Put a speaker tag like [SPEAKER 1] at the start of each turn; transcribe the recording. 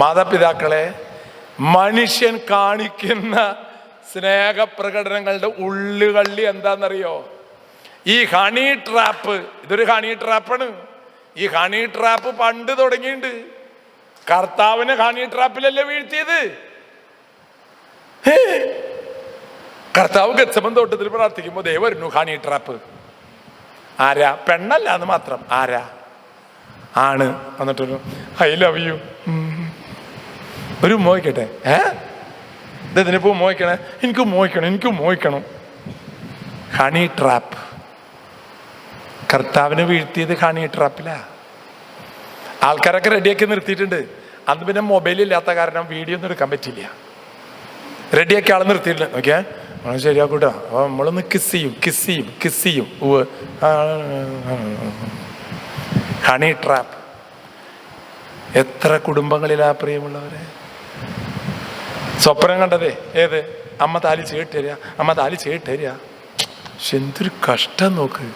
[SPEAKER 1] മാതാപിതാക്കളെ മനുഷ്യൻ കാണിക്കുന്ന സ്നേഹപ്രകടനങ്ങളുടെ ഉള്ളുകള്ളി എന്താണെന്നറിയോ? ഈ ഹണി ട്രാപ്പ് ഇതൊരു ഹണി ട്രാപ്പാണ് ഈ ഹണി ട്രാപ്പ് പണ്ട് തുടങ്ങിയിട്ടുണ്ട്. കർത്താവിനെ ഹണി ട്രാപ്പിലല്ലേ വീഴ്ത്തിയത്. കർത്താവ് ഗച്ചമൻ തോട്ടത്തിൽ പ്രാർത്ഥിക്കുമ്പോൾ ദേ വരുന്നു ഹണി ട്രാപ്പ് ആരാ? പെണ്ണല്ല എന്ന് മാത്രം. ആരാ? ആണ്. എന്നിട്ടൊരു ഐ ലവ് യു ഒരു മോഹിക്കട്ടെ? ഏ? ഇതിനിപ്പോ മോഹിക്കണേ. എനിക്ക് മോഹിക്കണം എനിക്ക് മോഹിക്കണം. Honey trap. കർത്താവിനെ വീഴ്ത്തിയത് ഹണി ട്രാപ്പിലാ. ആൾക്കാരൊക്കെ റെഡിയാക്കി നിർത്തിയിട്ടുണ്ട്. അന്ന് പിന്നെ മൊബൈൽ ഇല്ലാത്ത കാരണം വീഡിയോ ഒന്നും എടുക്കാൻ പറ്റില്ല റെഡിയാക്കി ആൾ നിർത്തിയിട്ടില്ല ഓക്കെ? ആ ശരിയാക്കൂട്ടാ. അപ്പൊ നമ്മളൊന്ന് കിസ് ചെയ്യും കിസ് ചെയ്യും കിസ് ചെയ്യും. ഉവ് ഹണി ട്രാപ്പ്. എത്ര കുടുംബങ്ങളിലാ പ്രിയമുള്ളവരെ? സ്വപ്നം കണ്ടതേ. ഏത്? അമ്മ താലി ചേട്ട് തരിക അമ്മ താലി ചേട്ട് തരിക പക്ഷെ എന്തൊരു കഷ്ടം നോക്ക്.